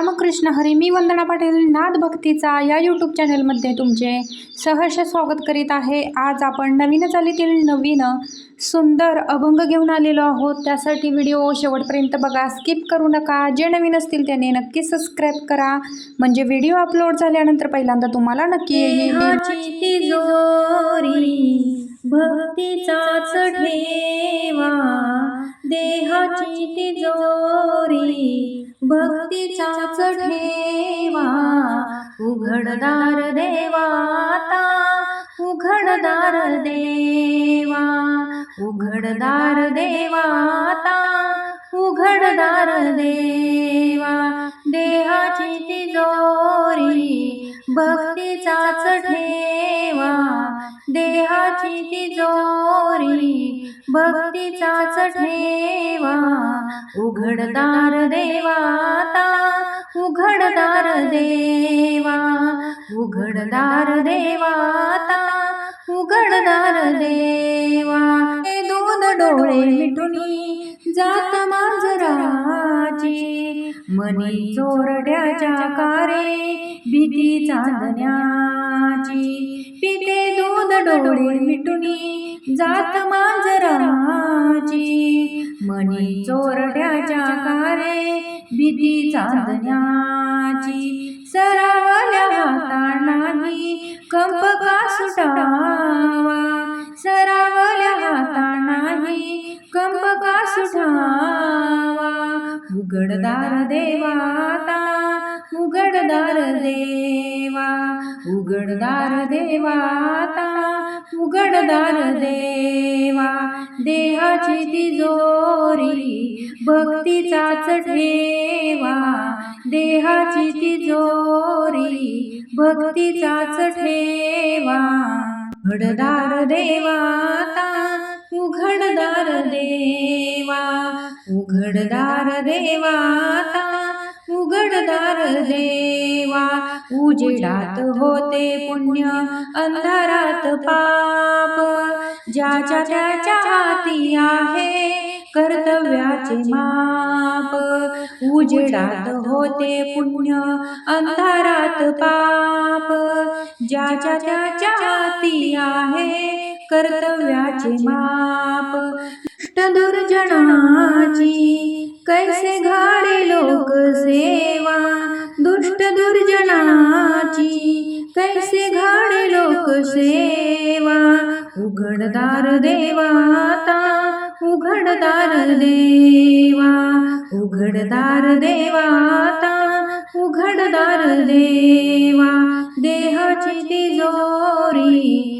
रामकृष्ण हरी मी वंदना पाटील नाद भक्तीचा या यूट्यूब चॅनलमध्ये तुमचे सहर्ष स्वागत करीत आहे. आज आपण नवीन चालीतील नवीन सुंदर अभंग घेऊन आलेलो आहोत. त्यासाठी व्हिडिओ शेवटपर्यंत बघा. स्किप करू नका. जे नवीन असतील त्याने नक्की सबस्क्राईब करा. म्हणजे व्हिडिओ अपलोड झाल्यानंतर पहिल्यांदा तुम्हाला नक्की येईल. तिजोरी भक्तीचाच तिजोरी भक्तीचा ठेवा उघडदार देवाता उघडदार देवा उघडदार देवाता उघडदार देवा. देहाची तिजोरी भक्तीचा ठेवा देहाची तिजोरी भक्तीचाच ठेवा. उघडदार देवाता उघडदार देवा. उघडदार देवाता उघडदार देवा. हे दोन डोळे मिटुनी जात मांजराची मनी चोरड्याच्या कारे भीती चांदण्याची. पिते दूध डोळे मिटुनी जात मांजराची. मनी चोरड्याच्या कारे भीती चांदण्याची. सरावल्या हातानाही कंप का सुटावा. उघडदार देवाता उघडदार देवा उघडदार देवाता उघडदार देवा. देहाची तिजोरी भक्तीचाच ठेवा. देहाची तिजोरी भक्तीचाच ठेवा. उघडदार देवाता उघडदार देवा. उघडदार देवाता उघडदार देवा उजेडात होते पुण्य अंधारात पाप. ज्याच्या त्याच्या हाती आहे कर्तव्याचे माप. उजेडात होते पुण्य अंधारात पाप. ज्याच्या त्याच्या हाती आहे कर्तव्याचे माप. दुष्ट दुर्जनाची कैसे घाडे लोक सेवा दुष्ट दुर्जनाची कैसे घाडे लोक सेवा उघडदार देवाता उघडदार देवा उघडदार देवाता उघडदार देवा देहाची तिजोरी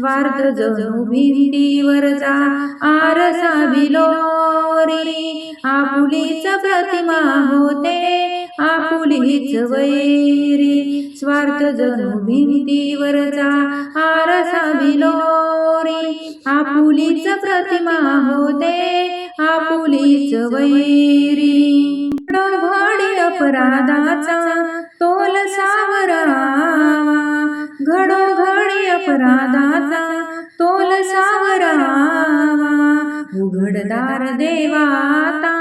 स्वार्थ जणू भिंतीवरचा आरसा बिलोरी आपुलीच प्रतिमा होते आपुलीच वैरी. स्वार्थ जणू भिंतीवरचा आरसा बिलोरी आपुलीच प्रतिमा होते आपुलीच वैरी. घडोघडी अपराधाचा तो घडोघडी तोल सावरावा. उघडदार देवाता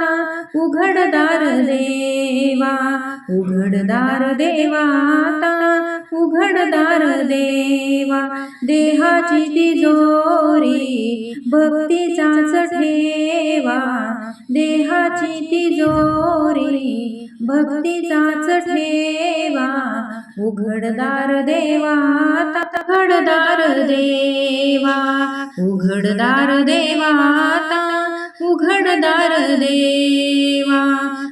उघडदार देवा. उघडदार देवाता उघडदार देवा. देहाची तिजोरी भक्तीचाच ठेवा. देहाची तिजोरी भक्तीचाच ठेवा उघडदार देवा उघडदार देवा उघडदार देवा उघडदार देवा.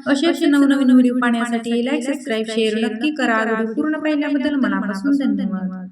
असेच नवनवीन व्हिडिओ पाहण्यासाठी लाईक सबस्क्राईब शेअर नक्की करा. पूर्ण पाहिल्याबद्दल मनापासून धन्यवाद.